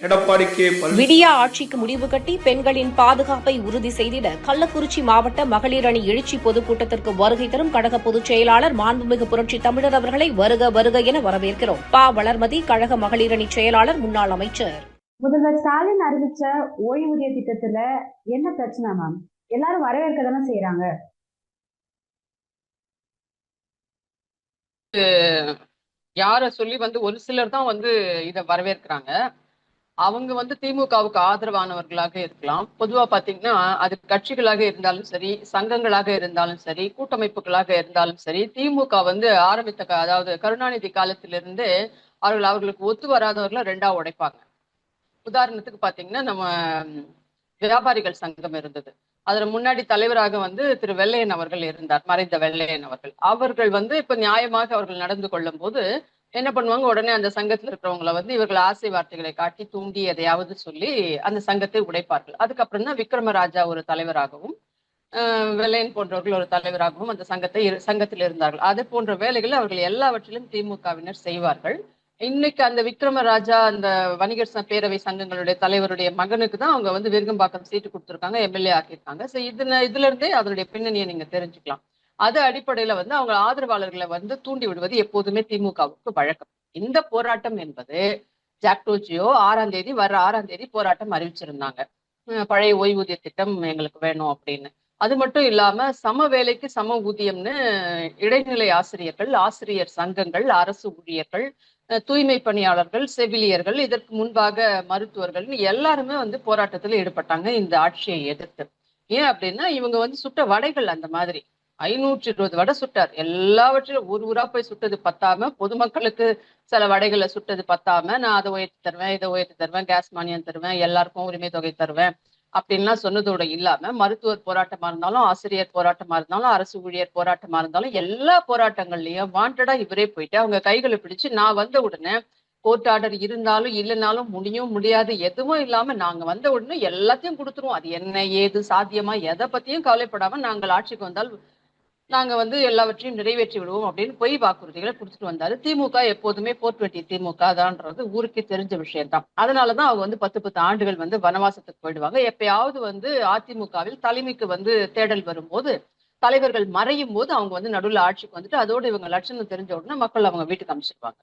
விடியா ஆட்சிக்கு முடிவு கட்டி பெண்களின் பாதுகாப்பை உறுதி செய்திட கள்ளக்குறிச்சி மாவட்ட மகளிர் அணி எழுச்சி பொதுக்கூட்டத்திற்கு வருகை தரும் கழக பொதுச் செயலாளர் மாண்புமிகு புரட்சி தமிழர் அவர்களை வருக வருக என வரவேற்கிறோம். பா. வளர்மதி கழக மகளிர் அணி செயலாளர் முன்னாள் அமைச்சர். முதல்வர் ஸ்டாலின் அறிவிச்ச ஓய்வூதிய திட்டத்துல என்ன பிரச்சனை மேம்? எல்லாரும் வரவேற்க தானே செய்யறாங்க யார சொல்லி வந்து ஒரு சிலர் தான் வந்து இத வரவேற்கிறாங்க. அவங்க வந்து திமுகவுக்கு ஆதரவானவர்களாக இருக்கலாம். பொதுவா பாத்தீங்கன்னா அது கட்சிகளாக இருந்தாலும் சரி சங்கங்களாக இருந்தாலும் சரி கூட்டமைப்புகளாக இருந்தாலும் சரி திமுக வந்து ஆரம்பித்த அதாவது கருணாநிதி காலத்திலிருந்து அவர்கள் அவர்களுக்கு ஒத்து வராதவர்களை ரெண்டா உடைப்பாங்க. உதாரணத்துக்கு பாத்தீங்கன்னா நம்ம வியாபாரிகள் சங்கம் இருந்தது. அதுல முன்னாடி தலைவராக வந்து திரு வெள்ளையன் அவர்கள் இருந்தார் மறைந்த வெள்ளையன் அவர்கள். அவர்கள் வந்து இப்ப நியாயமாக அவர்கள் நடந்து கொள்ளும் போது என்ன பண்ணுவாங்க? உடனே அந்த சங்கத்துல இருக்கிறவங்கள வந்து இவர்கள் ஆசை வார்த்தைகளை காட்டி தூண்டி எதையாவது சொல்லி அந்த சங்கத்தை உடைப்பார்கள். அதுக்கப்புறம் தான் விக்ரமராஜா ஒரு தலைவராகவும் வெள்ளையன் போன்றவர்கள் ஒரு தலைவராகவும் அந்த சங்கத்தை இரு- சங்கத்தில் இருந்தார்கள். அது போன்ற வேலைகளை அவர்கள் எல்லாவற்றிலும் திமுகவினர் செய்வார்கள். இன்னைக்கு அந்த விக்ரமராஜா அந்த வணிகர் பேரவை சங்கங்களுடைய தலைவருடைய மகனுக்கு தான் அவங்க வந்து விருகம்பாக்கம் சீட்டு கொடுத்துருக்காங்க எம்எல்ஏ ஆக்கியிருக்காங்க. ஸோ இதுல இதுல இருந்தே அதனுடைய பின்னணியை நீங்க தெரிஞ்சுக்கலாம். அது அடிப்படையில வந்து அவங்க ஆதரவாளர்களை வந்து தூண்டி விடுவது எப்போதுமே திமுகவுக்கு வழக்கம். இந்த போராட்டம் என்பது ஜாக்டோஜியோ ஆறாம் தேதி வர ஆறாம் தேதி போராட்டம் அறிவிச்சிருந்தாங்க. பழைய ஓய்வூதிய திட்டம் எங்களுக்கு வேணும் அப்படின்னு. அது மட்டும் இல்லாம சம வேலைக்கு சம ஊதியம்னு இடைநிலை ஆசிரியர்கள் ஆசிரியர் சங்கங்கள் அரசு ஊழியர்கள் தூய்மை பணியாளர்கள் செவிலியர்கள் இதற்கு முன்பாக மருத்துவர்கள்னு எல்லாருமே வந்து போராட்டத்தில் ஈடுபட்டாங்க இந்த ஆட்சியை எதிர்த்து. ஏன் அப்படின்னா இவங்க வந்து சுட்ட வடைகள் அந்த மாதிரி. ஐநூற்றி இருபது வடை சுட்டார். எல்லாவற்றிலும் ஒரு ஊரா போய் சுட்டது பத்தாம பொதுமக்களுக்கு சில வடைகளை சுட்டது பத்தாம நான் அதை உயர்த்தி தருவேன் இதை உயர்த்தி தருவேன் கேஸ் மானியம் தருவேன் எல்லாருக்கும் உரிமை தொகை தருவேன் அப்படின்லாம் சொன்னதோட இல்லாம மருத்துவர் போராட்டமா இருந்தாலும் ஆசிரியர் போராட்டமா இருந்தாலும் அரசு ஊழியர் போராட்டமா இருந்தாலும் எல்லா போராட்டங்கள்லயும் வாண்டடா இவரே போயிட்டு அவங்க கைகளை பிடிச்சு நான் வந்த உடனே கோர்ட் ஆர்டர் இருந்தாலும் இல்லைனாலும் முடியும் முடியாது எதுவும் இல்லாம நாங்க வந்த உடனே எல்லாத்தையும் கொடுத்துருவோம். அது என்ன ஏது சாத்தியமா எதை பத்தியும் கவலைப்படாம நாங்கள் ஆட்சிக்கு வந்தால் நாங்க வந்து எல்லாவற்றையும் நிறைவேற்றி விடுவோம் அப்படின்னு பொய் வாக்குறுதிகளை கொடுத்துட்டு வந்தாரு. திமுக எப்போதுமே போர் டுவெண்ட்டி திமுக தான்ன்றது ஊருக்கே தெரிஞ்ச விஷயம்தான். அதனாலதான் அவங்க வந்து பத்து பத்து ஆண்டுகள் வந்து வனவாசத்துக்கு போயிடுவாங்க. எப்பயாவது வந்து அதிமுகவில் தலைமைக்கு வந்து தேடல் வரும்போது தலைவர்கள் மறையும் போது அவங்க வந்து நடுவில் ஆட்சிக்கு வந்துட்டு அதோடு இவங்க லட்சணம் தெரிஞ்ச உடனே மக்கள் அவங்க வீட்டுக்கு அமைச்சிருவாங்க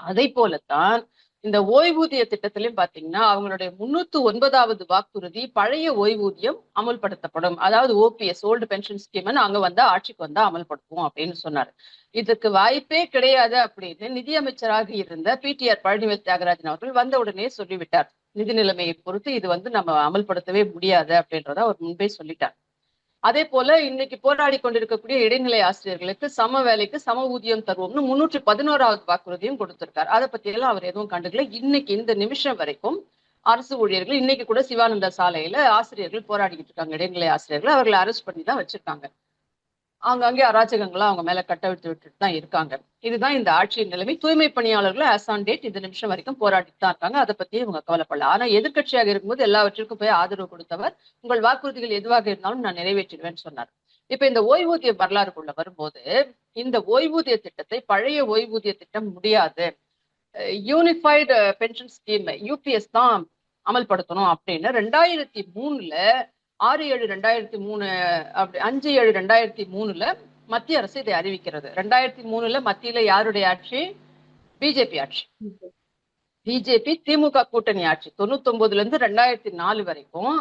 அதை போலத்தான் இந்த ஓய்வூதிய திட்டத்திலையும் பாத்தீங்கன்னா அவங்களுடைய முன்னூத்து ஒன்பதாவது வாக்குறுதி பழைய ஓய்வூதியம் அமல்படுத்தப்படும். அதாவது ஓபிஎஸ் ஓல்டு பென்ஷன் ஸ்கீம் நாங்க வந்தா ஆட்சிக்கு வந்தா அமல்படுத்துவோம் அப்படின்னு சொன்னாரு. இதுக்கு வாய்ப்பே கிடையாது அப்படின்னு நிதியமைச்சராக இருந்த பிடிஆர் பழனிவேல் தியாகராஜன் அவர்கள் வந்த உடனே சொல்லிவிட்டார். நிதி நிலைமையை பொறுத்து இது வந்து நம்ம அமல்படுத்தவே முடியாது அப்படின்றத அவர் முன்பே சொல்லிட்டார். அதே போல இன்னைக்கு போராடி கொண்டிருக்கக்கூடிய இடைநிலை ஆசிரியர்களுக்கு சம வேலைக்கு சம ஊதியம் தருவோம்னு முன்னூற்றி பதினோராவது வாக்குறுதியும் கொடுத்திருக்காரு. அதை பத்தி எல்லாம் அவர் எதுவும் கண்டுக்கல. இன்னைக்கு இந்த நிமிஷம் வரைக்கும் அரசு ஊழியர்கள் இன்னைக்கு கூட சிவானந்த சாலையில ஆசிரியர்கள் போராடிக்கிட்டு இருக்காங்க. இடைநிலை ஆசிரியர்கள் அவர்களை அரெஸ்ட் பண்ணி தான் வச்சிருக்காங்க. அங்கங்கே அராஜகங்களை அவங்க மேல கட்டவிழ்த்து விட்டுட்டு தான் இருக்காங்க. இதுதான் இந்த ஆட்சியின் நிலைமை. தூய்மை பணியாளர்களும் ஆஸ் ஆன் டேட் இந்த நிமிஷம் வரைக்கும் போராடிட்டு தான் இருக்காங்க. அதை பத்தி இவங்க கவலைப்படல. ஆனா எதிர்கட்சியாக இருக்கும்போது எல்லாவற்றிற்கும் போய் ஆதரவு கொடுத்தவர் உங்கள் வாக்குறுதிகள் எதுவாக இருந்தாலும் நான் நிறைவேற்றிடுவேன்னு சொன்னார். இப்ப இந்த ஓய்வூதிய வரலாறுக்குள்ள வரும்போது இந்த ஓய்வூதிய திட்டத்தை பழைய ஓய்வூதிய திட்டம் முடியாது. யூனிஃபைடு பென்ஷன் ஸ்கீம் யூபிஎஸ் தான் அமல்படுத்தணும் அப்படின்னு ரெண்டாயிரத்தி மூணுல ஆறு ஏழு ரெண்டாயிரத்தி மூணு அப்படி அஞ்சு ஏழு ரெண்டாயிரத்தி மூணுல மத்திய அரசு இதை அறிவிக்கிறது. ரெண்டாயிரத்தி மூணுல மத்தியில யாருடைய ஆட்சி? பிஜேபி ஆட்சி. பிஜேபி. திமுக கூட்டணி ஆட்சி. தொண்ணூத்தி ஒன்பதுல இருந்து ரெண்டாயிரத்தி நாலு வரைக்கும்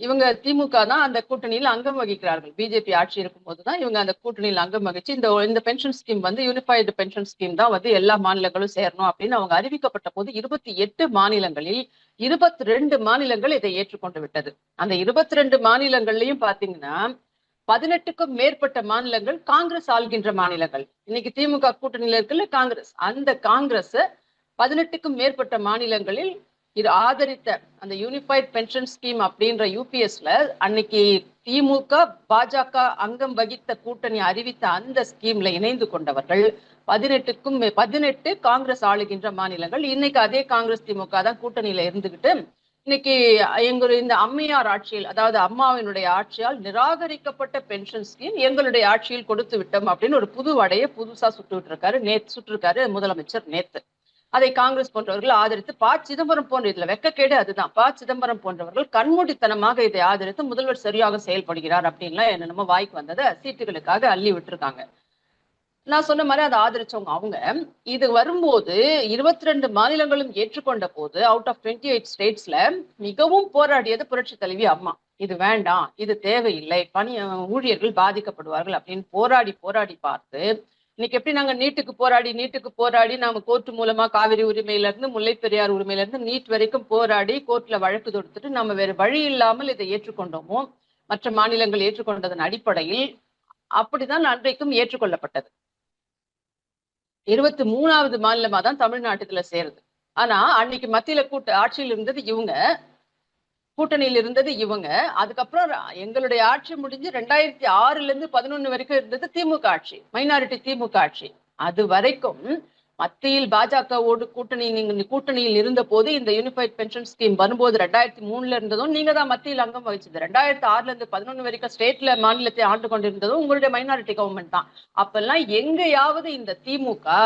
இவங்க திமுக தான் அந்த கூட்டணியில் அங்கம் வகிக்கிறார்கள். பிஜேபி ஆட்சி இருக்கும்போது தான் இவங்க அந்த கூட்டணியில் அங்கம் வகிச்சு இந்த இந்த பென்ஷன் ஸ்கீம் வந்து யூனிஃபைடு பென்ஷன் ஸ்கீம் தான் வந்து எல்லா மாநிலங்களும் சேரணும் அப்படின்னு அவங்க அறிவிக்கப்பட்ட போது இருபத்தி எட்டு மாநிலங்களில் இருபத்தி ரெண்டு மாநிலங்கள் இதை ஏற்றுக்கொண்டு விட்டது. அந்த இருபத்தி ரெண்டு மாநிலங்கள்லயும் பாத்தீங்கன்னா பதினெட்டுக்கும் மேற்பட்ட மாநிலங்கள் காங்கிரஸ் ஆள்கின்ற மாநிலங்கள். இன்னைக்கு திமுக கூட்டணியில இருக்குல்ல காங்கிரஸ். அந்த காங்கிரஸ் பதினெட்டுக்கும் மேற்பட்ட மாநிலங்களில் இது ஆதரித்த அந்த யூனிஃபைட் பென்ஷன் ஸ்கீம் அப்படின்ற யூபிஎஸ்ல அன்னைக்கு திமுக பாஜக அங்கம் வகித்த கூட்டணி அறிவித்த அந்த ஸ்கீம்ல இணைந்து கொண்டவர்கள் பதினெட்டுக்கும் மே- பதினெட்டு காங்கிரஸ் ஆளுகின்ற மாநிலங்கள். இன்னைக்கு அதே காங்கிரஸ் திமுக தான் கூட்டணியில இருந்துகிட்டு இன்னைக்கு எங்க இந்த அம்மையார் ஆட்சியில் அதாவது அம்மாவினுடைய ஆட்சியால் நிராகரிக்கப்பட்ட பென்ஷன் ஸ்கீம் எங்களுடைய ஆட்சியில் கொடுத்து விட்டோம் அப்படின்னு ஒரு புது வடையை புதுசா சுட்டு விட்டுருக்காரு நேத்து சுட்டிருக்காரு முதலமைச்சர் நேத்து. அதை காங்கிரஸ் போன்றவர்கள் ஆதரித்து ப சிதம்பரம் போன்ற இதுல வெக்கக்கேடு அதுதான். ப சிதம்பரம் போன்றவர்கள் கண்மூடித்தனமாக இதை ஆதரித்து முதல்வர் சரியாக செயல்படுகிறார் அப்படின்லாம் என்னென்னமோ வாய்க்கு வந்ததை சீட்டுகளுக்காக அள்ளி விட்டுருக்காங்க. நான் சொன்ன மாதிரி அதை ஆதரிச்சவங்க அவங்க. இது வரும்போது இருபத்தி ரெண்டு மாநிலங்களும் ஏற்றுக்கொண்ட போது அவுட் ஆஃப் டுவெண்ட்டி எயிட் ஸ்டேட்ஸ்ல மிகவும் போராடியது புரட்சி தலைவி அம்மா. இது வேண்டாம் இது தேவையில்லை பணி ஊழியர்கள் பாதிக்கப்படுவார்கள் அப்படின்னு போராடி போராடி பார்த்து இன்னைக்கு எப்படி நாங்க நீட்டுக்கு போராடி நீட்டுக்கு போராடி நாம கோர்ட் மூலமா காவிரி உரிமையில இருந்து முல்லை பெரியார் உரிமையில இருந்து நீட் வரைக்கும் போராடி கோர்ட்ல வழக்கு தொடுத்துட்டு நம்ம வேற வழி இல்லாமல் இதை ஏற்றுக்கொண்டோமோ மற்ற மாநிலங்கள் ஏற்றுக்கொண்டதன் அடிப்படையில் அப்படிதான் அன்றைக்கும் ஏற்றுக்கொள்ளப்பட்டது. இருபத்தி மூணாவது மாநிலமா தான் தமிழ்நாட்டுல சேருது. ஆனா அன்னைக்கு மத்தியில கூட்ட ஆட்சியில் இருந்தது இவங்க. கூட்டணியில் இருந்தது இவங்க. அதுக்கப்புறம் எங்களுடைய ஆட்சி முடிஞ்சு ரெண்டாயிரத்தி ஆறுல இருந்து பதினொன்னு வரைக்கும் இருந்தது திமுக ஆட்சி மைனாரிட்டி திமுக ஆட்சி. அது வரைக்கும் மத்தியில் பாஜகவோடு கூட்டணி நீங்க கூட்டணியில் இருந்த போது இந்த யூனிஃபைட் பென்ஷன் ஸ்கீம் வரும்போது ரெண்டாயிரத்தி மூணுல இருந்ததும் நீங்க தான் மத்தியில் அங்கம் வகிச்சது. ரெண்டாயிரத்தி ஆறுல இருந்து பதினொன்னு வரைக்கும் ஸ்டேட்ல மாநிலத்தை ஆண்டு கொண்டிருந்ததும் உங்களுடைய மைனாரிட்டி கவர்மெண்ட் தான். அப்பெல்லாம் எங்கேயாவது இந்த திமுக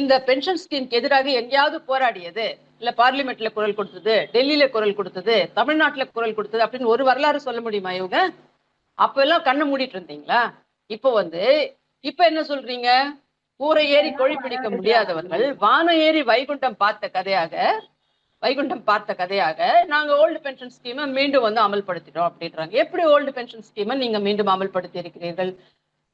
இந்த பென்ஷன் ஸ்கீம்க்கு எதிராக எங்கேயாவது போராடியது. இல்ல பார்லிமெண்ட்ல குரல் கொடுத்தது டெல்லியில குரல் கொடுத்தது தமிழ்நாட்டுல குரல் கொடுத்தது அப்படின்னு ஒரு வரலாறு சொல்ல முடியுமா இவங்க? அப்ப எல்லாம் கண்ணை மூடிட்டு இருந்தீங்களா? இப்போ வந்து இப்ப என்ன சொல்றீங்க? கூரை ஏறி கோழி பிடிக்க முடியாதவர்கள் வானம் ஏறி வைகுண்டம் பார்த்த கதையாக வைகுண்டம் பார்த்த கதையாக நாங்க ஓல்டு பென்ஷன் ஸ்கீமை மீண்டும் வந்து அமல்படுத்திட்டோம் அப்படின்றாங்க. எப்படி ஓல்டு பென்ஷன் ஸ்கீமை நீங்க மீண்டும் அமல்படுத்தி இருக்கிறீர்கள்?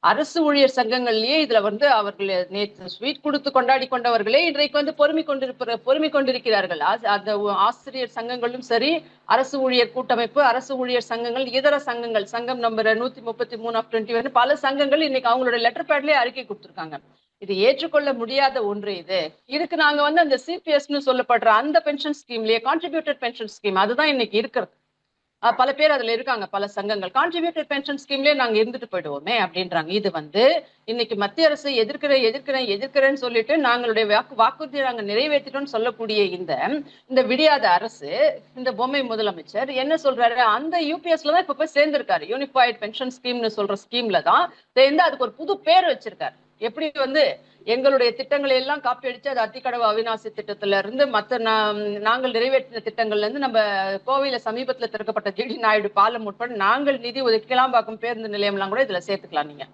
அரசு ஊழியர் சங்கங்கள்லயே இதுல வந்து அவர்கள் நேற்று ஸ்வீட் கொடுத்து கொண்டாடி கொண்டவர்களே இன்றைக்கு வந்து பொறுமை கொண்டிருப்ப பொறுமை கொண்டிருக்கிறார்கள். அந்த ஆசிரியர் சங்கங்களும் சரி அரசு ஊழியர் கூட்டமைப்பு அரசு ஊழியர் சங்கங்கள் இதர சங்கங்கள் சங்கம் நம்பர் நூத்தி முப்பத்தி மூணு ஆஃப் டுவெண்ட்டி வந்து பல சங்கங்கள் இன்னைக்கு அவங்களோட லெட்டர் பேட்லயே அறிக்கை கொடுத்துருக்காங்க. இது ஏற்றுக்கொள்ள முடியாத ஒன்று இது. இதுக்கு நாங்க வந்து அந்த சிபிஎஸ்னு சொல்லப்படுற அந்த பென்ஷன் ஸ்கீம்லயே கான்ட்ரிபியூட்டட் பென்ஷன் ஸ்கீம் அதுதான் இன்னைக்கு இருக்கிறது. பல பேர் அதுல இருக்காங்க பல சங்கங்கள். கான்ட்ரிபியூட்டட் பென்ஷன் ஸ்கீம்லயே நாங்க இருந்துட்டு போயிடுவோமே அப்படின்றாங்க. இது வந்து இன்னைக்கு மத்திய அரசு எதிர்க்கிறேன் எதிர்க்கிறேன் எதிர்க்கிறேன்னு சொல்லிட்டு நாங்களுடைய வாக்கு வாக்குறுதியை நாங்க நிறைவேற்றிட்டோம்னு சொல்லக்கூடிய இந்த இந்த விடியாத அரசு இந்த பொம்மை முதலமைச்சர் என்ன சொல்றாரு? அந்த யூபிஎஸ்ல தான் இப்ப போய் சேர்ந்திருக்காரு. யூனிஃபைட் பென்ஷன் ஸ்கீம்னு சொல்ற ஸ்கீம்ல தான் சேர்ந்து அதுக்கு ஒரு புது பேர் வச்சிருக்காரு. எப்படி வந்து எங்களுடைய திட்டங்களை எல்லாம் காப்பி அடிச்சு அது அத்திக்கடவு அவிநாசி திட்டத்துல இருந்து மத்த நா- நாங்கள் நிறைவேற்றின திட்டங்கள்ல இருந்து நம்ம கோவையில சமீபத்துல திறக்கப்பட்ட ஜிடி நாயுடு பாலம் உட்பட நாங்கள் நிதி ஒதுக்கலாம் பார்க்கும் பேருந்து நிலையம்லாம் கூட இதுல சேர்த்துக்கலாம் நீங்க.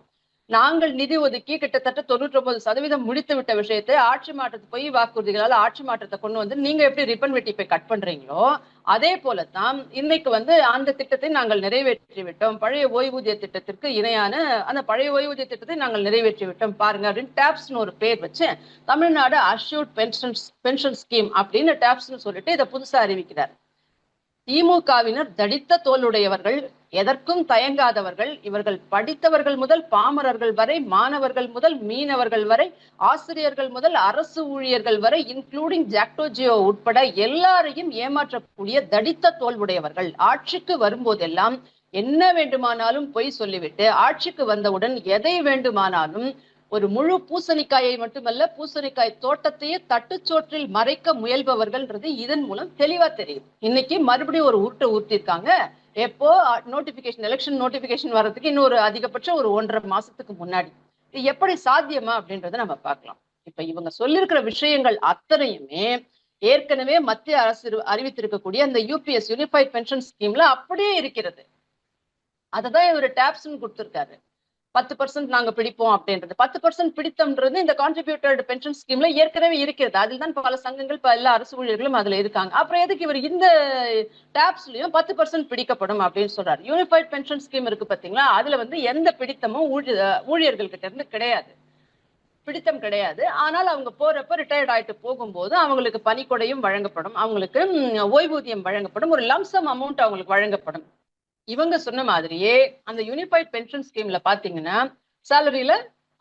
நாங்கள் நிதி ஒதுக்கி கிட்டத்தட்ட தொண்ணூற்றி ஒன்பது சதவீதம் முடித்து விட்ட விஷயத்தை ஆட்சி மாற்றத்தை போய் வாக்குறுதிகளால் ஆட்சி மாற்றத்தை கொண்டு வந்து நீங்க எப்படி ரிப்பன் வெட்டி போய் கட் பண்றீங்களோ அதே போலத்தான் இன்னைக்கு வந்து அந்த திட்டத்தை நாங்கள் நிறைவேற்றி விட்டோம். பழைய ஓய்வூதிய திட்டத்திற்கு இணையான அந்த பழைய ஓய்வூதிய திட்டத்தை நாங்கள் நிறைவேற்றி விட்டோம். பாருங்க அப்படின்னு டேப்ஸ்னு ஒரு பேர் வச்சு Tamil Nadu assured pension pension scheme அப்படின்னு டேப்ஸ்னு சொல்லிட்டு இதை புதுசா அறிவிக்கிறார். திமுகவினர் தடித்த தோலுடையவர்கள் எதற்கும் தயங்காதவர்கள் இவர்கள் படித்தவர்கள் முதல் பாமரர்கள் வரை மாணவர்கள் முதல் மீனவர்கள் வரை ஆசிரியர்கள் முதல் அரசு ஊழியர்கள் வரை இன்க்ளூடிங் ஜாக்டோஜியோ உட்பட எல்லாரையும் ஏமாற்றக்கூடிய தடித்த தோல்வுடையவர்கள். ஆட்சிக்கு வரும்போதெல்லாம் என்ன வேண்டுமானாலும் பொய் சொல்லிவிட்டு ஆட்சிக்கு வந்தவுடன் எதை வேண்டுமானாலும் ஒரு முழு பூசணிக்காயை மட்டுமல்ல பூசணிக்காய் தோட்டத்தையே தட்டுச்சோற்றில் மறைக்க முயல்பவர்கள்ன்றது இதன் மூலம் தெளிவா தெரியும். இன்னைக்கு மறுபடியும் ஒரு உருட்டை உருட்டிருக்காங்க எப்போ நோட்டிபிகேஷன் எலெக்ஷன் நோட்டிபிகேஷன் வர்றதுக்கு இன்னொரு அதிகபட்சம் ஒரு ஒன்றரை மாசத்துக்கு முன்னாடி. இது எப்படி சாத்தியமா அப்படின்றத நம்ம பார்க்கலாம். இப்ப இவங்க சொல்லியிருக்கிற விஷயங்கள் அத்தனையுமே ஏற்கனவே மத்திய அரசு அறிவித்திருக்கக்கூடிய அந்த யூபிஎஸ் யூனிஃபைட் பென்ஷன் ஸ்கீம்ல அப்படியே இருக்கிறது. அததான் இவர் டேப்ஸ்னு கொடுத்திருக்காரு. பத்து பர்சன்ட் நாங்க பிடிப்போம் அப்படின்றது. பத்து பர்சன்ட் பிடித்தம்ன்றது இந்த கான்ட்ரிபியூட்டட் பென்ஷன் ஸ்கீம்ல ஏற்கனவே இருக்கிறது. அதில் தான் பல சங்கங்கள் எல்லா அரசு ஊழியர்களும் அதுல இருக்காங்க. அப்புறம் எதுக்கு இவர் இந்த டேப்ஸ்லயும் பத்து பர்சன்ட் பிடிக்கப்படும் அப்படின்னு சொல்றாரு. யூனிஃபைட் பென்ஷன் ஸ்கீம் இருக்கு பாத்தீங்களா? அதுல வந்து எந்த பிடித்தமும் ஊழிய- ஊழியர்கள் கிட்ட இருந்து கிடையாது. பிடித்தம் கிடையாது. ஆனால் அவங்க போறப்ப ரிட்டையர்ட் ஆயிட்டு போகும்போது அவங்களுக்கு பணிக்கொடையும் வழங்கப்படும். அவங்களுக்கு ஓய்வூதியம் வழங்கப்படும். ஒரு லம்சம் அமௌண்ட் அவங்களுக்கு வழங்கப்படும். இவங்க சொன்ன மாதிரியே அந்த யூனிஃபைட் பென்ஷன் ஸ்கீம்ல பாத்தீங்கன்னா சேலரியில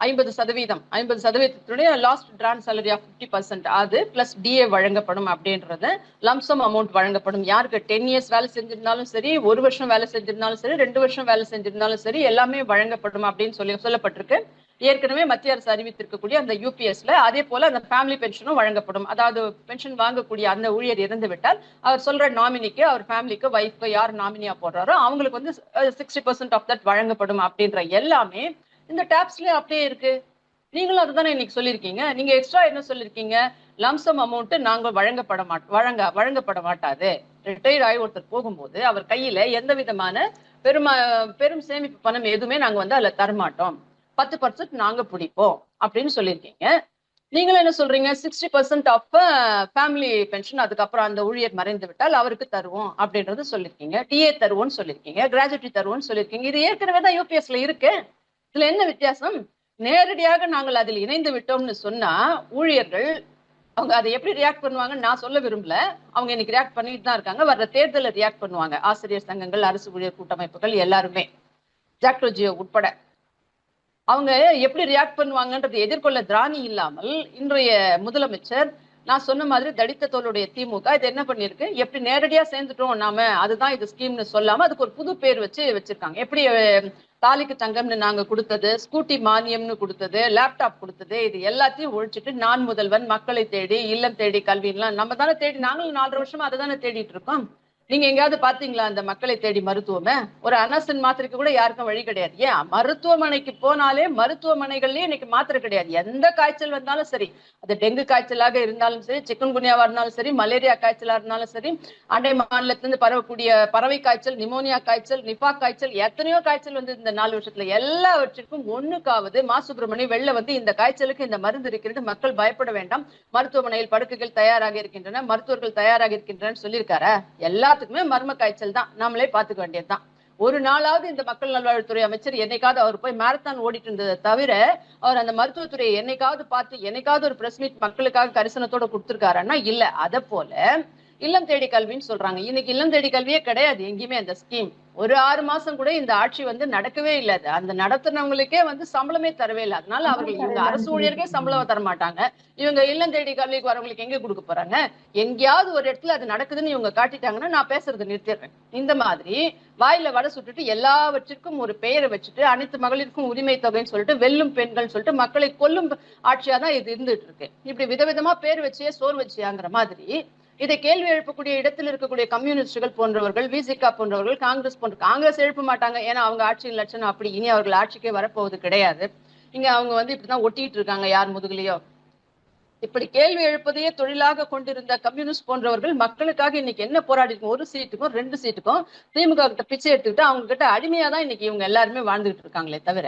ஐம்பது சதவீதம். ஐம்பது சதவீதத்துடைய last drawn salary of fifty percent அது பிளஸ் டிஏ வழங்கப்படும் அப்படின்றது லம்சம் அமௌண்ட் வழங்கப்படும். யாருக்கு டென் இயர்ஸ் வேலை செஞ்சிருந்தாலும் சரி ஒரு வருஷம் வேலை செஞ்சிருந்தாலும் சரி ரெண்டு வருஷம் வேலை செஞ்சிருந்தாலும் சரி எல்லாமே வழங்கப்படும் அப்படின்னு சொல்லி சொல்லப்பட்டிருக்கு. ஏற்கனவே மத்திய அரசு அறிவித்திருக்கக்கூடிய அந்த யூபிஎஸ்ல அதே போல அந்த ஃபேமிலி பென்ஷனும் வழங்கப்படும். அதாவது பென்ஷன் வாங்கக்கூடிய அந்த ஊழியர் இறந்து விட்டால் அவர் சொல்ற நாமினிக்கு அவர் ஃபேமிலிக்கு ஒய்ஃப் யார் நாமினியா போடுறாரோ அவங்களுக்கு வந்து சிக்ஸ்டி பர்சன்ட் ஆஃப் தட் வழங்கப்படும் அப்படின்ற எல்லாமே இந்த டேப்ஸ்லயே அப்படியே இருக்கு. நீங்களும் அதுதானே இன்னைக்கு சொல்லியிருக்கீங்க? நீங்க எக்ஸ்ட்ரா என்ன சொல்லியிருக்கீங்க? லம்சம் அமௌண்ட் நாங்க வழங்கப்பட மாட் வழங்க வழங்கப்பட மாட்டாது. ரிட்டையர்ட் ஆகி ஒருத்தர் போகும்போது அவர் கையில எந்த விதமான பெரும பெரும் சேமிப்பு பணம் எதுவுமே நாங்க வந்து அதுல தரமாட்டோம். பத்து பர்சன்ட் நாங்க பிடிப்போம் அப்படின்னு சொல்லியிருக்கீங்க. நீங்களும் என்ன சொல்றீங்க? Sixty percent of family pension அதுக்கப்புறம் அந்த ஊழியர் மறைந்து விட்டால் அவருக்கு தருவோம் அப்படின்றது சொல்லியிருக்கீங்க. டிஏ தருவோம்னு சொல்லியிருக்கீங்க. கிராஜுவிட்டி தருவோம்னு சொல்லியிருக்கீங்க. இது ஏற்கனவே தான் யூபிஎஸ்ல இருக்கு. இதுல என்ன வித்தியாசம்? நேரடியாக நாங்கள் அதில் இணைந்து விட்டோம்னு சொன்னா ஊழியர்கள் அவங்க அதை எப்படி ரியாக்ட் பண்ணுவாங்கன்னு நான் சொல்ல விரும்பல. அவங்க இன்னைக்கு ரியாக்ட் பண்ணிட்டு தான் இருக்காங்க. வர்ற தேர்தலில் ரியாக்ட் பண்ணுவாங்க. ஆசிரியர் சங்கங்கள் அரசு ஊழியர் கூட்டமைப்புகள் எல்லாருமே. ஜாக்டோஜியோ உட்பட. அவங்க எப்படி ரியாக்ட் பண்ணுவாங்கன்றது எதிர்கொள்ள திராணி இல்லாமல் இன்றைய முதலமைச்சர் நான் சொன்ன மாதிரி தடித்த தோளுடைய திமுக இது என்ன பண்ணிருக்கு எப்படி நேரடியா சேர்ந்துட்டோம் நாம அதுதான் இது ஸ்கீம்னு சொல்லாம அதுக்கு ஒரு புது பேர் வச்சு வச்சிருக்காங்க. எப்படி தாலிக்கு தங்கம்னு நாங்க கொடுத்தது ஸ்கூட்டி மானியம்னு கொடுத்தது லேப்டாப் கொடுத்தது இது எல்லாத்தையும் ஒழிச்சிட்டு நான் முதல்வன் மக்களை தேடி இல்லம் தேடி கல்வின்லாம். நம்ம தானே தேடி நாங்களும் நாலரை வருஷமா அதை தானே தேடிட்டு இருக்கோம். நீங்க எங்கேயாவது பாத்தீங்களா அந்த மக்களை தேடி மருத்துவமே ஒரு அனசன் மாத்திரைக்கு கூட யாருக்கும் வழி கிடையாது. ஏன்? மருத்துவமனைக்கு போனாலே மருத்துவமனைகள்லயே இன்னைக்கு மாத்திரை கிடையாது. எந்த காய்ச்சல் வந்தாலும் சரி அது டெங்கு காய்ச்சலாக இருந்தாலும் சரி சிக்கன் குனியாவா இருந்தாலும் சரி மலேரியா காய்ச்சலா இருந்தாலும் சரி அண்டை மாநிலத்திலிருந்து பரவக்கூடிய பறவை காய்ச்சல் நிமோனியா காய்ச்சல் நிபா காய்ச்சல் எத்தனையோ காய்ச்சல் வந்து இந்த நாலு வருஷத்துல எல்லாவற்றிற்கும் ஒண்ணுக்காவது மா சுப்பிரமணியம் வெளில வந்து இந்த காய்ச்சலுக்கு இந்த மருந்து இருக்கிறது. மக்கள் பயப்பட வேண்டாம். மருத்துவமனையில் படுக்கைகள் தயாராக இருக்கின்றன. மருத்துவர்கள் தயாராக இருக்கின்றன எல்லா எல்லாத்துக்குமே மர்ம காய்ச்சல் தான். நாமளே பாத்துக்க வேண்டியதுதான். ஒரு நாளாவது இந்த மக்கள் நல்வாழ்வுத்துறை அமைச்சர் என்னைக்காவது அவர் போய் மாரத்தான் ஓடிட்டு இருந்ததை தவிர அவர் அந்த மருத்துவத்துறையை என்னைக்காவது பார்த்து என்னைக்காவது ஒரு பிரஸ் மீட் மக்களுக்காக கரிசனத்தோட கொடுத்துருக்காருன்னா இல்ல. அத போல இல்லம் தேடி கல்வின்னு சொல்றாங்க. இன்னைக்கு இல்லம் தேடி கல்வியே கிடையாது. எங்கேயுமே அந்த ஸ்கீம் ஒரு ஆறு மாசம் கூட இந்த ஆட்சி வந்து நடக்கவே இல்லை. அந்த நடத்துனவங்களுக்கே வந்து சம்பளமே தரவே இல்லை. அதனால அவர்கள் இவங்க அரசு ஊழியருக்கே சம்பளம் தர மாட்டாங்க இவங்க இல்லம் தேடி கல்விக்கு வரவங்களுக்கு எங்க கொடுக்க போறாங்க? எங்கேயாவது ஒரு இடத்துல அது நடக்குதுன்னு இவங்க காட்டிட்டாங்கன்னா நான் பேசுறதை நிறுத்திடுறேன். இந்த மாதிரி வாயில வடை சுட்டுட்டு எல்லாவற்றிற்கும் ஒரு பெயரை வச்சுட்டு அனைத்து மகளிருக்கும் உரிமை தொகைன்னு சொல்லிட்டு வெல்லும் பெண்கள் சொல்லிட்டு மக்களை கொல்லும் ஆட்சியா தான் இது இருந்துட்டு இருக்கு. இப்படி விதவிதமா பேர் வச்சே சோறு வச்சியாங்கிற மாதிரி இதை கேள்வி எழுப்பக்கூடிய இடத்தில் இருக்கக்கூடிய கம்யூனிஸ்டுகள் போன்றவர்கள் விசிகா போன்றவர்கள் காங்கிரஸ் போன்ற காங்கிரஸ் எழுப்ப மாட்டாங்க. ஏன்னா அவங்க ஆட்சியின் லட்சணம் அப்படி இனி அவர்கள் ஆட்சிக்கே வரப்போவது கிடையாது. இங்க அவங்க வந்து இப்படிதான் ஒட்டிட்டு இருக்காங்க யார் முதுகலையோ. இப்படி கேள்வி எழுப்பதையே தொழிலாக கொண்டிருந்த கம்யூனிஸ்ட் போன்றவர்கள் மக்களுக்காக இன்னைக்கு என்ன போராடி ஒரு சீட்டுக்கும் ரெண்டு சீட்டுக்கும் திமுக கிட்ட பிச்சை எடுத்துக்கிட்டு அவங்க கிட்ட அடிமையா தான் இன்னைக்கு இவங்க எல்லாருமே வாழ்ந்துகிட்டு இருக்காங்களே தவிர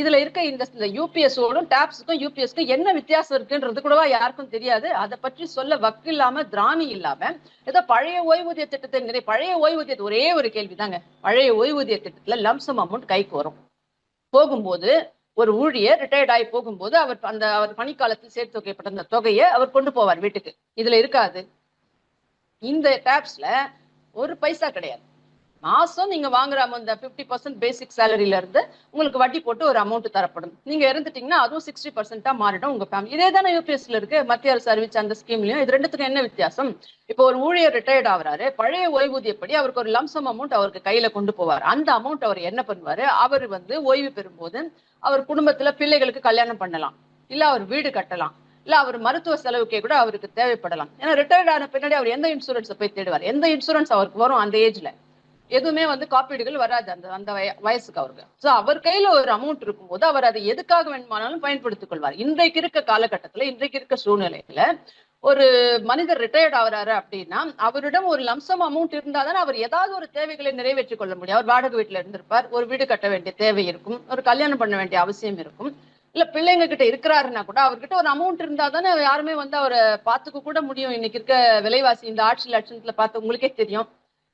இதுல இருக்க இந்த யூபிஎஸ்ஓடும் டாப்ஸுக்கும் யூபிஎஸ்க்கும் என்ன வித்தியாசம் இருக்குன்றது கூடவா யாருக்கும் தெரியாது. அதை பற்றி சொல்ல வக்கு இல்லாம திராணி இல்லாம ஏதோ பழைய ஓய்வூதிய திட்டத்தை நிறைய பழைய ஓய்வூதிய ஒரே ஒரு கேள்விதாங்க. பழைய ஓய்வூதிய திட்டத்துல லம்சம் அமௌண்ட் கைக்கு வரும். போகும்போது ஒரு ஊழியர் ரிட்டையர்ட் ஆகி போகும்போது அவர் அந்த அவர் பணிக்காலத்தில் சேர்த்து வைக்கப்பட்ட அந்த தொகையை அவர் கொண்டு போவார் வீட்டுக்கு. இதுல இருக்காது. இந்த டேப்ஸ்ல ஒரு பைசா கிடையாது. மாசம் நீங்க வாங்குற அந்த பிப்டி பர்சன்ட் பேசிக் சேலரியில இருந்து உங்களுக்கு வட்டி போட்டு ஒரு அமௌண்ட் தரப்படும். நீங்க இறந்துட்டீங்கன்னா அதுவும் சிக்ஸ்டி பர்சன்டா மாறிடும் உங்க ஃபேமிலி இதே தானே யூபிஎஸ்ல இருக்கு மத்திய அரசு அறிவிச்ச அந்த ஸ்கீம்லயும் இது ரெண்டுத்துக்கும் என்ன வித்தியாசம்? இப்போ ஒரு ஊழியர் ரிட்டையர்ட் ஆகுறாரு பழைய ஓய்வூதியப்படி அவருக்கு ஒரு லம்சம் அமௌண்ட் அவருக்கு கையில கொண்டு போவார். அந்த அமௌண்ட் அவர் என்ன பண்ணுவாரு? அவர் வந்து ஓய்வு பெறும்போது அவர் குடும்பத்துல பிள்ளைகளுக்கு கல்யாணம் பண்ணலாம். இல்ல அவர் வீடு கட்டலாம். இல்ல அவர் மருத்துவ செலவுக்கே கூட அவருக்கு தேவைப்படலாம். ஏன்னா ரிட்டையர்ட் ஆன பின்னாடி அவர் எந்த இன்சூரன்ஸை போய் தேடுவார்? எந்த இன்சூரன்ஸ் அவருக்கு வரும் அந்த ஏஜ்ல எதுவுமே வந்து காப்பீடுகள் வராது அந்த அந்த வய- வயசுக்கு அவருக்கு. சோ அவர் கையில ஒரு அமௌண்ட் இருக்கும்போது அவர் அதை எதுக்காக வேண்டுமானாலும் பயன்படுத்திக் கொள்வார். இன்றைக்கு இருக்க காலகட்டத்துல இன்றைக்கு இருக்க சூழ்நிலையில ஒரு மனிதர் ரிட்டையர்ட் ஆகிறாரு அப்படின்னா அவரிடம் ஒரு லம்சம் அமௌண்ட் இருந்தா தானே அவர் ஏதாவது ஒரு தேவைகளை நிறைவேற்றிக் கொள்ள முடியும். அவர் வாடகை வீட்டுல இருந்திருப்பார். ஒரு வீடு கட்ட வேண்டிய தேவை இருக்கும். ஒரு கல்யாணம் பண்ண வேண்டிய அவசியம் இருக்கும். இல்ல பிள்ளைங்க கிட்ட இருக்கிறாருன்னா கூட அவர்கிட்ட ஒரு அமௌண்ட் இருந்தா தானே யாருமே வந்து அவரை பாத்துக்க கூட முடியும். இன்னைக்கு இருக்க விலைவாசி இந்த ஆட்சி லட்சணத்துல பார்த்து உங்களுக்கே தெரியும்.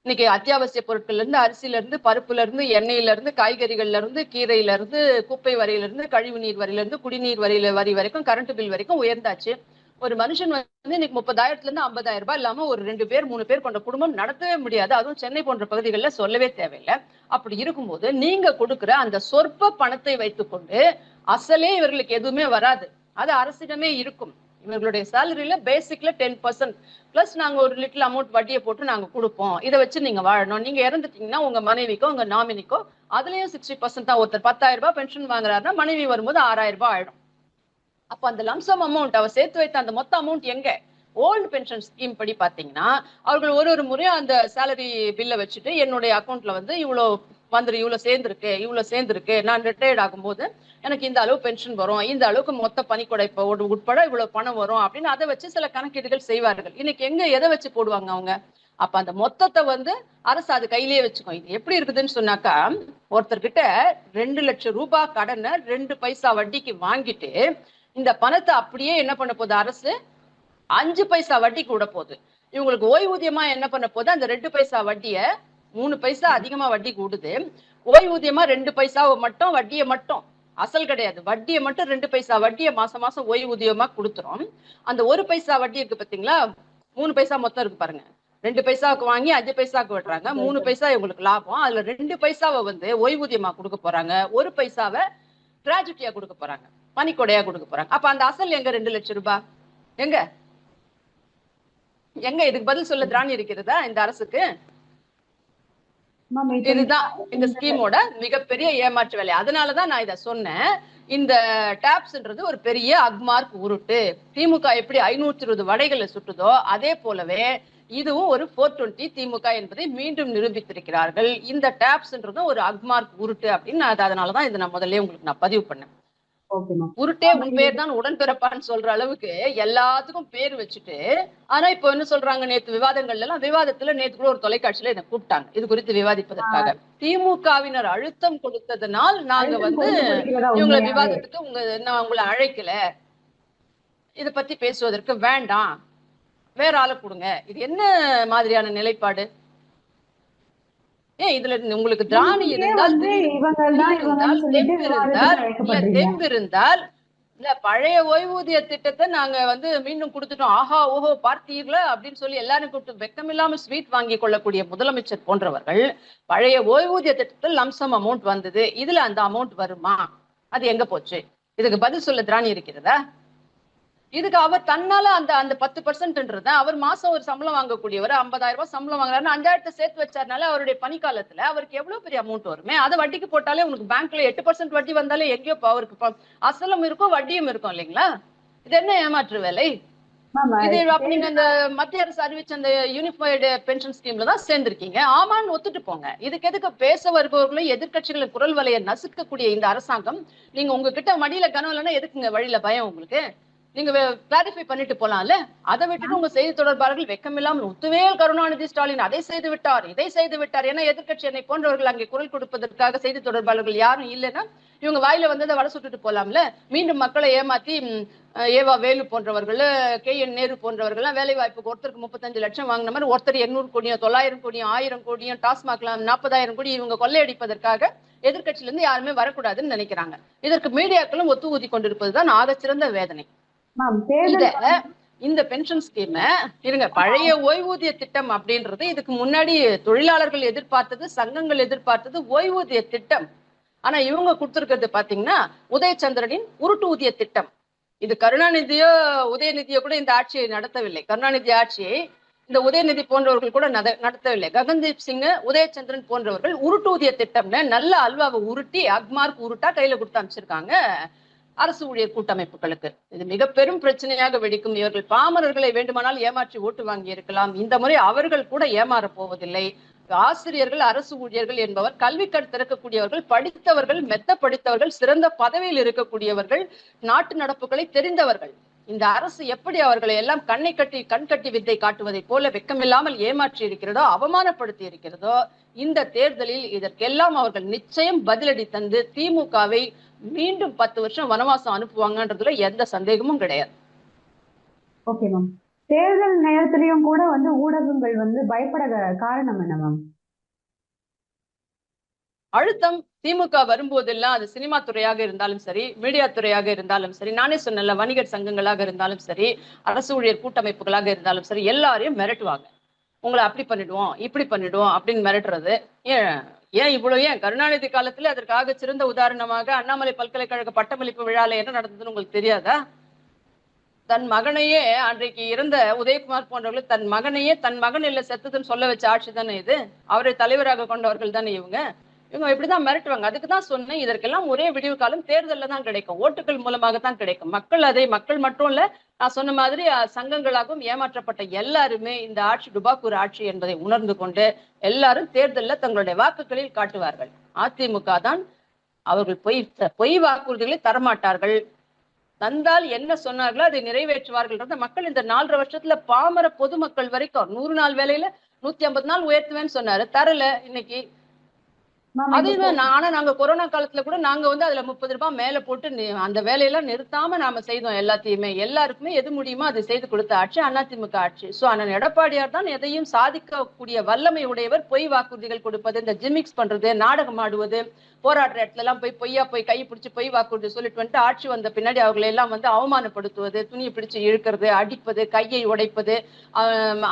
இன்னைக்கு அத்தியாவசிய பொருட்கள்ல இருந்து அரிசியில இருந்து பருப்புல இருந்து எண்ணெயில இருந்து காய்கறிகள்ல இருந்து கீரையில இருந்து குப்பை வரையில இருந்து கழிவு நீர் வரையில இருந்து குடிநீர் வரியில வரி வரைக்கும் கரண்ட் பில் வரைக்கும் உயர்ந்தாச்சு. ஒரு மனுஷன் வந்து இன்னைக்கு முப்பதாயிரத்துல இருந்து ஐம்பதாயிரம் ரூபாய் இல்லாம ஒரு ரெண்டு பேர் மூணு பேர் கொண்ட குடும்பம் நடத்தவே முடியாது. அதுவும் சென்னை போன்ற பகுதிகளில் சொல்லவே தேவையில்லை. அப்படி இருக்கும்போது நீங்க கொடுக்குற அந்த சொற்ப பணத்தை வைத்துக்கொண்டு அசலே இவர்களுக்கு எதுவுமே வராது. அது அரசிடமே இருக்கும். இவர்களுடைய சேலரியில பேசிக்ல டென் பர்சன்ட் பிளஸ் நாங்க ஒரு லிட்டில் அமௌண்ட் வட்டியை போட்டு நாங்க கொடுப்போம். இதை வச்சு நீங்க வாழணும். நீங்க இறந்துட்டீங்கன்னா உங்க மனைவிக்கோ உங்க நாமினிக்கோ அதுலயும் சிக்ஸ்டி பர்சன்ட் தான் ஒருத்தர் பத்தாயிரம் ரூபாய் பென்ஷன் வாங்குறாருன்னா மனைவி வரும்போது ஆறாயிரம் ரூபாய் ஆயிடும். அப்ப அந்த லம்சம் அமௌண்ட் அவர் சேர்த்து வைத்த அந்த மொத்த அமௌண்ட் எங்க? ஓல்டு பென்ஷன் ஸ்கீம் படி பாத்தீங்கன்னா அவர்கள் ஒரு ஒரு முறையும் அந்த சேலரி பில்லை வச்சுட்டு என்னுடைய அக்கௌண்ட்ல வந்து இவ்வளவு வந்துரு இவ்வளவு சேர்ந்திருக்கு இவ்வளவு சேர்ந்திருக்கு நான் ரிட்டையர்ட் ஆகும்போது எனக்கு இந்த அளவு பென்ஷன் வரும் இந்த அளவுக்கு மொத்த பணிக்கொடை இப்போ உட்பட இவ்வளவு பணம் வரும் அப்படின்னு அதை வச்சு சில கணக்கீடுகள் செய்வார்கள். இன்னைக்கு எங்க எதை வச்சு போடுவாங்க அவங்க? அப்ப அந்த மொத்தத்தை வந்து அரசு அது கையிலேயே வச்சுக்கும். இது எப்படி இருக்குதுன்னு சொன்னாக்கா ஒருத்தர்கிட்ட ரெண்டு லட்சம் ரூபாய் கடனை ரெண்டு பைசா வட்டிக்கு வாங்கிட்டு இந்த பணத்தை அப்படியே என்ன பண்ண போகுது? அரசு அஞ்சு பைசா வட்டிக்கு விட போகுது. இவங்களுக்கு ஓய்வூதியமா என்ன பண்ண போகுது? அந்த ரெண்டு பைசா வட்டிய மூணு பைசா அதிகமா வட்டிக்கு விடுது ஓய்வூதியமா ரெண்டு பைசாவை மட்டும் வட்டியை மட்டும். அசல் கிடையாது. வட்டியை மட்டும் ரெண்டு பைசா. வட்டியை மாசம் மாசம் ஓய்வூதியமா கொடுத்துரும். அந்த ஒரு பைசா வட்டி இருக்கு பாத்தீங்களா? மூணு பைசா மொத்தம் இருக்கு பாருங்க. ரெண்டு பைசாவுக்கு வாங்கி அஞ்சு பைசாவுக்கு விடுறாங்க. மூணு பைசா இவங்களுக்கு லாபம். அதுல ரெண்டு பைசாவை வந்து ஓய்வூதியமா கொடுக்க போறாங்க. ஒரு பைசாவை கிராஜுட்டியா கொடுக்க போறாங்க. பனிக்கொடையா கொடுக்க போறாங்க. அப்ப அந்த அசல் எங்க? ரெண்டு லட்சம் ரூபாய் எங்க? எங்க? இதுக்கு பதில் சொல்ல திராணி இருக்கிறதா இந்த அரசுக்கு? இதுதான் இந்த ஸ்கீமோட மிகப்பெரிய ஏமாற்று வேலை. அதனாலதான் நான் இத சொன்னேன். இந்த டாப்ஸ்ன்றது ஒரு பெரிய அக்மார்க் உருட்டு. திமுக எப்படி ஐநூற்றி இருபது வடைகளை சுட்டுதோ அதே போலவே இதுவும் ஒரு போர் டுவெண்ட்டி திமுக என்பதை மீண்டும் நிரூபித்திருக்கிறார்கள். இந்த டாப்ஸ்ன்றதும் ஒரு அக்மார்க் உருட்டு அப்படின்னு நான் அதனாலதான் இதை நான் முதல்லயே உங்களுக்கு நான் பதிவு பண்ணேன். உருட்டே உன் பேர் தான் உடன்பிறப்பான்னு சொல்ற அளவுக்கு எல்லாத்துக்கும் பேர் வச்சுட்டு ஆனா இப்போ என்ன சொல்றாங்க நேத்து விவாதங்கள்ல எல்லாம் விவாதத்துல நேத்து கூட ஒரு தொலைக்காட்சியில இதை கூப்பிட்டாங்க. இது குறித்து விவாதிப்பதற்காக. திமுகவினர் அழுத்தம் கொடுத்ததனால் நாங்க வந்து இவங்களை விவாதத்துக்கு உங்க நான் உங்களை அழைக்கல. இத பத்தி பேசுவதற்கு வேண்டாம். வேற ஆளை கொடுங்க. இது என்ன மாதிரியான நிலைப்பாடு? ஏன் இதுல உங்களுக்கு திராணி இருந்தால் தெம்பு இருந்தால் இல்ல பழைய ஓய்வூதிய திட்டத்தை நாங்க வந்து மீண்டும் கொடுத்துட்டோம். ஆஹா ஓஹோ பார்த்தீர்களா? அப்படின்னு சொல்லி எல்லாரும் கூப்பிட்டு வெக்கமில்லாம ஸ்வீட் வாங்கி கொள்ளக்கூடிய முதலமைச்சர் போன்றவர்கள் பழைய ஓய்வூதிய திட்டத்தில் லம்சம் அமௌண்ட் வந்தது. இதுல அந்த அமௌண்ட் வருமா? அது எங்க போச்சு? இதுக்கு பதில் சொல்ல திராணி இருக்கிறதா? இதுக்கு அவர் தன்னால அந்த அந்த பத்து பர்சன்ட்ன்றத அவர் மாசம் ஒரு சம்பளம் வாங்கக்கூடியவர் ஐம்பதாயிரம் ரூபாய் சம்பளம் வாங்குறாரு அஞ்சாயிரத்தை சேர்த்து வச்சாருனால அவருடைய பணிக்காலத்துல அவருக்கு எவ்வளவு பெரிய அமௌண்ட் வருமே? அதை வட்டிக்கு போட்டாலே உனக்கு பேங்க்ல எட்டு பர்சன்ட் வட்டி வந்தாலே எங்கேயோ அவருக்கு அசலும் இருக்கும் வட்டியும் இருக்கும் இல்லைங்களா? இது என்ன ஏமாற்று வேலை? இது நீங்க அந்த மத்திய அரசு அறிவிச்ச அந்த யூனிஃபைடு பென்ஷன் ஸ்கீம்ல தான் சேர்ந்திருக்கீங்க. ஆமான்னு ஒத்துட்டு போங்க. இதுக்கு எதுக்கு பேச வருபவர்களும் எதிர்க்கட்சிகளின் குரல் வலையை நசுக்கக்கூடிய இந்த அரசாங்கம் நீங்க உங்ககிட்ட மடியில கனம் இல்லைன்னா எதுக்குங்க வழியில பயம் உங்களுக்கு? நீங்க கிளாரிஃபை பண்ணிட்டு போலாம்ல? அதை விட்டுட்டு உங்க செய்தி தொடர்பாளர்கள் வெக்கமில்லாமல் முத்துவேல் கருணாநிதி ஸ்டாலின் அதை செய்து விட்டார் இதை செய்து விட்டார் ஏன்னா எதிர்கட்சி என்னை போன்றவர்கள் அங்கே குரல் கொடுப்பதற்காக செய்தி தொடர்பாளர்கள் யாரும் இல்லைன்னா இவங்க வாயில வந்ததை வட சுட்டுட்டு போலாம்ல? மீண்டும் மக்களை ஏமாத்தி ஏவா வேலு போன்றவர்கள் கே என் நேரு போன்றவர்கள்லாம் வேலை வாய்ப்புக்கு ஒருத்தருக்கு முப்பத்தஞ்சு லட்சம் வாங்கின மாதிரி ஒருத்தர் எண்ணூறு கோடியும் தொள்ளாயிரம் கோடியும் ஆயிரம் கோடியும் டாஸ்மாக்ல நாற்பதாயிரம் கோடி இவங்க கொள்ளையடிப்பதற்காக எதிர்கட்சியிலிருந்து யாருமே வரக்கூடாதுன்னு நினைக்கிறாங்க. இதற்கு மீடியாக்களும் ஒத்து ஊதி கொண்டிருப்பதுதான் ஆகச்சிறந்த வேதனை. இந்த பென்ஷன் ஸ்கீம இருங்க பழைய ஓய்வூதிய திட்டம் அப்படின்றது இதுக்கு முன்னாடி தொழிலாளர்கள் எதிர்பார்த்தது சங்கங்கள் எதிர்பார்த்தது ஓய்வூதிய திட்டம். ஆனா இவங்க கொடுத்திருக்கிறது பாத்தீங்கன்னா உதயச்சந்திரனின் உருட்டு ஊதிய திட்டம். இது கருணாநிதியோ உதயநிதியோ கூட இந்த ஆட்சியை நடத்தவில்லை. கருணாநிதி ஆட்சியை இந்த உதயநிதி போன்றவர்கள் கூட நட- நடத்தவில்லை. ககன்தீப் சிங் உதயச்சந்திரன் போன்றவர்கள் உருட்டு ஊதிய திட்டம்னு நல்ல அல்வாவை உருட்டி அக்மார்க் உருட்டா கையில கொடுத்து அமைச்சிருக்காங்க அரசு ஊழியர் கூட்டமைப்புகளுக்கு. இது மிக பெரும் பிரச்சனையாக வெடிக்கும். இவர்கள் பாமரர்களை வேண்டுமானால் ஏமாற்றி ஓட்டு வாங்கி இருக்கலாம் இந்த முறை அவர்கள் கூட ஏமாற போவதில்லை. ஆசிரியர்கள் அரசு ஊழியர்கள் என்பவர் கல்வி கண் திறக்கக்கூடியவர்கள் படித்தவர்கள் மெத்த படித்தவர்கள் சிறந்த பதவியில் இருக்கக்கூடியவர்கள் நாட்டு நடப்புகளை தெரிந்தவர்கள். இந்த அரசு எப்படி அவர்களை எல்லாம் கண்ணை கட்டி கண் கட்டி வித்தை காட்டுவதைப் போல வெக்கமில்லாமல் ஏமாற்றி இருக்கிறதோ அவமானப்படுத்தி இருக்கிறதோ இந்த தேர்தலில் இதற்கெல்லாம் அவர்கள் நிச்சயம் பதிலடி தந்து திமுகவை மீண்டும் பத்து வருஷம் வனவாசம் அனுப்புவாங்கன்றதுல எந்த சந்தேகமும் கிடையாது. ஓகே மேம் தேர்தல் நேரத்திலயும் கூட வந்து ஊடகங்கள் வந்து பயப்பட காரணம் என்ன மேம் அழுத்தம் திமுக வரும்போதெல்லாம் அது சினிமா துறையாக இருந்தாலும் சரி மீடியா துறையாக இருந்தாலும் சரி நானே சொன்னல வணிகர் சங்கங்களாக இருந்தாலும் சரி அரசு ஊழியர் கூட்டமைப்புகளாக இருந்தாலும் சரி எல்லாரையும் மிரட்டுவாங்க. உங்களை அப்படி பண்ணிடுவோம் இப்படி பண்ணிடுவோம் அப்படின்னு மிரட்டுறது. ஏன் ஏன் இவ்வளவு ஏன்? கருணாநிதி காலத்துல அதற்காக சிறந்த உதாரணமாக அண்ணாமலை பல்கலைக்கழக பட்டமளிப்பு விழால என்ன நடந்ததுன்னு உங்களுக்கு தெரியாதா? தன் மகனையே அன்றைக்கு இருந்த உதயகுமார் போன்றவர்கள் தன் மகனையே தன் மகன் இல்ல செத்ததுன்னு சொல்ல வச்ச ஆட்சி தானே இது? அவரை தலைவராக கொண்டவர்கள் தானே இவங்க? இவங்க இப்படிதான் மிரட்டுவாங்க. அதுக்கு தான் சொன்னேன் இதற்கெல்லாம் ஒரே விடிவு காலம் தேர்தலில் தான் கிடைக்கும். ஓட்டுகள் மூலமாக தான் கிடைக்கும். மக்கள் அதை மக்கள் மட்டும் இல்ல நான் சொன்ன மாதிரி சங்கங்களாகவும் ஏமாற்றப்பட்ட எல்லாருமே இந்த ஆட்சி டுபாக்கூர் ஆட்சி என்பதை உணர்ந்து கொண்டு எல்லாரும் தேர்தலில் தங்களுடைய வாக்குகளில் காட்டுவார்கள். அதிமுக தான் அவர்கள் பொய் பொய் வாக்குறுதிகளை தரமாட்டார்கள். தந்தால் என்ன சொன்னார்களோ அதை நிறைவேற்றுவார்கள் மக்கள் இந்த நாலரை வருஷத்துல பாமர பொதுமக்கள் வரைக்கும் நூறு நாள் வேலையில நூத்தி ஐம்பது நாள் உயர்த்துவேன்னு சொன்னாரு. தரல இன்னைக்கு. நான் ஆனா நாங்க கொரோனா காலத்துல கூட நாங்க வந்து அதுல முப்பது ரூபாய் மேல போட்டு அந்த வேலையெல்லாம் நிறுத்தாம நாம செய்தோம் எல்லாத்தையுமே. எல்லாருக்குமே எது முடியுமோ அதை செய்து கொடுத்த ஆட்சி அதிமுக ஆட்சி. சோ அண்ணன் எடப்பாடியார் தான் எதையும் சாதிக்கக்கூடிய வல்லமை உடையவர் பொய் வாக்குறுதிகள் கொடுப்பது இந்த ஜிமிக்ஸ் பண்றது நாடகம் ஆடுவது போராடுற இடத்துல எல்லாம் போய் பொய்யா போய் கை பிடிச்சு பொய் வாக்குறுதி சொல்லிட்டு வந்துட்டு ஆட்சி வந்த பின்னாடி அவர்களை எல்லாம் வந்து அவமானப்படுத்துவது துணியை பிடிச்சு இழுக்கிறது அடிப்பது கையை உடைப்பது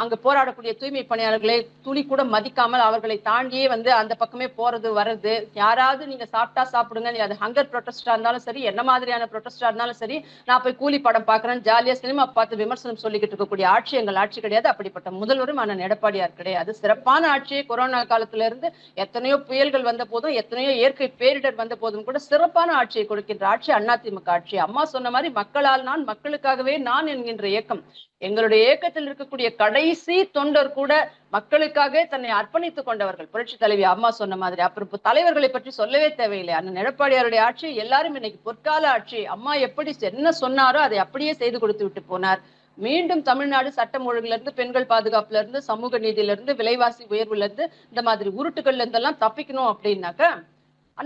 அங்க போராடக்கூடிய தூய்மை பணியாளர்களை துளி கூட மதிக்காமல் அவர்களை தாண்டியே வந்து அந்த பக்கமே போறது வர்றது. யாராவது நீங்க சாப்பிட்டா சாப்பிடுங்க நீ அது ஹங்கர் ப்ரொட்டஸ்டா இருந்தாலும் சரி என்ன மாதிரியான ப்ரொட்டஸ்டா இருந்தாலும் சரி நான் போய் கூலி படம் பாக்குறேன் ஜாலியா சினிமா பார்த்து விமர்சனம் சொல்லிக்கிட்டு இருக்கக்கூடிய ஆட்சி எங்கள் ஆட்சி கிடையாது. அப்படிப்பட்ட முதல்வரும் ஆனால் எடப்பாடியார் கிடையாது. சிறப்பான ஆட்சியை கொரோனா காலத்துல இருந்து எத்தனையோ புயல்கள் வந்த போதும் எத்தனையோ இயற்கை பேரிடர் வந்த போதும் கூட சிறப்பான ஆட்சியை கொடுக்கின்ற ஆட்சி அதிமுக ஆட்சி. அம்மா சொன்ன மாதிரி மக்களால் நான் மக்களுக்காகவே நான் என்கின்ற இயக்கம். எங்களுடைய இயக்கத்தில் இருக்கக்கூடிய கடைசி தொண்டர் கூட மக்களுக்காக தன்னை அர்ப்பணித்துக் கொண்டவர்கள். புரட்சி தலைவி அம்மா சொன்ன மாதிரி. அப்புறம் இப்ப தலைவர்களை பற்றி சொல்லவே தேவையில்லை. அண்ணன் எடப்பாடியாருடைய ஆட்சி எல்லாரும் இன்னைக்கு பொற்கால ஆட்சி. அம்மா எப்படி என்ன சொன்னாரோ அதை அப்படியே செய்து கொடுத்து விட்டு போனார். மீண்டும் தமிழ்நாடு சட்டம் ஒழுங்குல இருந்து பெண்கள் பாதுகாப்புல இருந்து சமூக நீதியில இருந்து விலைவாசி உயர்வுல இருந்து இந்த மாதிரி உருட்டுகள்ல இருந்தெல்லாம் தப்பிக்கணும் அப்படின்னாக்க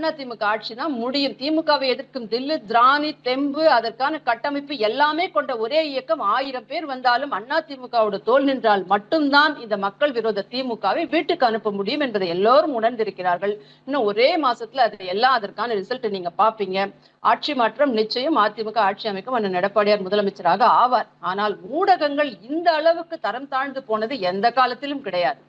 அதிமுக ஆட்சி தான் முடியும். திமுகவை எதிர்க்கும் தில்லு திராணி தெம்பு அதற்கான கட்டமைப்பு எல்லாமே கொண்ட ஒரே இயக்கம் ஆயிரம் பேர் வந்தாலும் அதிமுகவோட தோல் நின்றால் மட்டும்தான் இந்த மக்கள் விரோத திமுகவை வீட்டுக்கு அனுப்ப முடியும் என்பதை எல்லோரும் உணர்ந்திருக்கிறார்கள். இன்னும் ஒரே மாசத்துல அது எல்லாம் அதற்கான ரிசல்ட் நீங்க பாப்பீங்க. ஆட்சி மாற்றம் நிச்சயம் அதிமுக ஆட்சி அமைக்கும் அண்ணன் எடப்பாடியார் முதலமைச்சராக ஆவார். ஆனால் ஊடகங்கள் இந்த அளவுக்கு தரம் தாழ்ந்து போனது எந்த காலத்திலும் கிடையாது.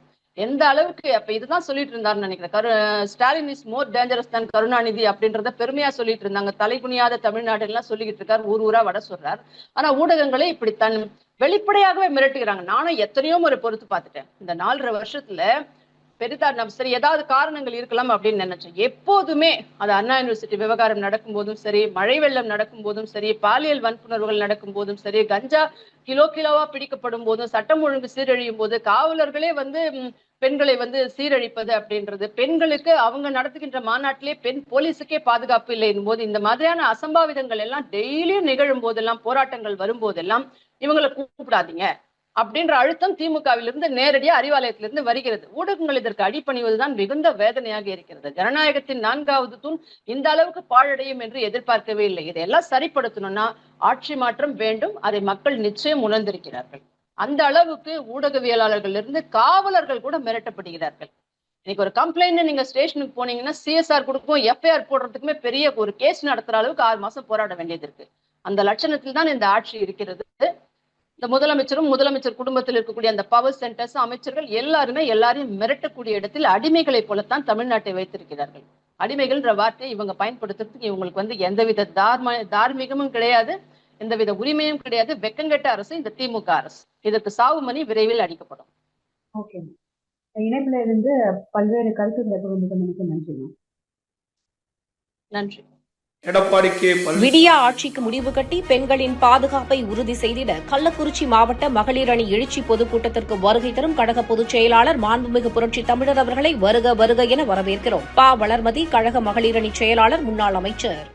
எந்த அளவுக்கு அப்ப இதுதான் சொல்லிட்டு இருந்தாருன்னு நினைக்கிறேன். Karu Stalin is more dangerous than Karunanidhi அப்படின்றத பெருமையா சொல்லிட்டு இருந்தாங்க தலைகுனியாத தமிழ்நாடு எல்லாம் சொல்லிக்கிட்டு இருக்காரு. ஊர் ஊரா வட சொல்றாரு. ஆனா ஊடகங்களே இப்படி தன் வெளிப்படையாகவே மிரட்டுகிறாங்க. நானும் எத்தனையோ முறை பொறுத்து பார்த்துட்டேன். இந்த நாலரை வருஷத்துல பெரிதார் நம்ம சரி ஏதாவது காரணங்கள் இருக்கலாம் அப்படின்னு நினைச்சேன். எப்போதுமே அது அண்ணா யூனிவர்சிட்டி விவகாரம் நடக்கும் போதும் சரி மழை வெள்ளம் நடக்கும் போதும் சரி பாலியல் வன்புணர்வுகள் நடக்கும் போதும் சரி கஞ்சா கிலோ கிலோவா பிடிக்கப்படும் போதும் சட்டம் ஒழுங்கு சீரழியும் போது காவலர்களே வந்து பெண்களை வந்து சீரழிப்பது அப்படின்றது. பெண்களுக்கு அவங்க நடத்துகின்ற மாநாட்டிலே பெண் போலீஸுக்கே பாதுகாப்பு இல்லை போது இந்த மாதிரியான அசம்பாவிதங்கள் எல்லாம் டெய்லியும் நிகழும் போதெல்லாம் போராட்டங்கள் வரும்போதெல்லாம் இவங்களை கூப்பிடாதீங்க அப்படின்ற அழுத்தம் திமுகவிலிருந்து நேரடியா அறிவாலயத்திலிருந்து வருகிறது. ஊடகங்கள் இதற்கு அடிபணிவதுதான் மிகுந்த வேதனையாக இருக்கிறது. ஜனநாயகத்தின் நான்காவது தூண் இந்த அளவுக்கு பாழடையும் என்று எதிர்பார்க்கவே இல்லை. இதையெல்லாம் சரிப்படுத்தணும்னா ஆட்சி மாற்றம் வேண்டும். அதை மக்கள் நிச்சயம் உணர்ந்திருக்கிறார்கள். அந்த அளவுக்கு ஊடகவியலாளர்கள் இருந்து காவலர்கள் கூட மிரட்டப்படுகிறார்கள். இன்னைக்கு ஒரு கம்ப்ளைண்ட் நீங்க ஸ்டேஷனுக்கு போனீங்கன்னா சிஎஸ்ஆர் கொடுக்கும் எஃப்ஐஆர் போடுறதுக்குமே பெரிய ஒரு கேஸ் நடத்துற அளவுக்கு ஆறு மாசம் போராட வேண்டியது இருக்கு. அந்த லட்சணத்தில் தான் இந்த ஆட்சி இருக்கிறது. இந்த முதலமைச்சரும் முதலமைச்சர் குடும்பத்தில் இருக்கக்கூடிய அந்த பவர் சென்டர்ஸ் அமைச்சர்கள் எல்லாருமே எல்லாரையும் மிரட்டக்கூடிய இடத்தில் அடிமைகளை போலத்தான் தமிழ்நாட்டை வைத்திருக்கிறார்கள். அடிமைகள்ன்ற வார்த்தையை இவங்க பயன்படுத்துறதுக்கு இவங்களுக்கு வந்து எந்தவித தார்ம தார்மீகமும் கிடையாது. எந்தவித உரிமையும் கிடையாது. வெக்கங்கெட்ட அரசு இந்த திமுக அரசு. இதற்கு சாவு மணி விரைவில் அடிக்கப்படும் ஓகே. இணைப்புல இருந்து பல்வேறு கருத்துக்களை பகிர்ந்து கொண்டமைக்கு நன்றி நன்றி. விடியா ஆட்சிக்கு முடிவு கட்டி பெண்களின் பாதுகாப்பை உறுதி செய்திட கள்ளக்குறிச்சி மாவட்ட மகளிர் அணி எழுச்சி பொதுக்கூட்டத்திற்கு வருகை தரும் கழக பொதுச் செயலாளர் மாண்புமிகு புரட்சி தமிழர் அவர்களை வருக வருக என வரவேற்கிறோம். பா. வளர்மதி கழக மகளிர் அணி செயலாளர் முன்னாள் அமைச்சர்.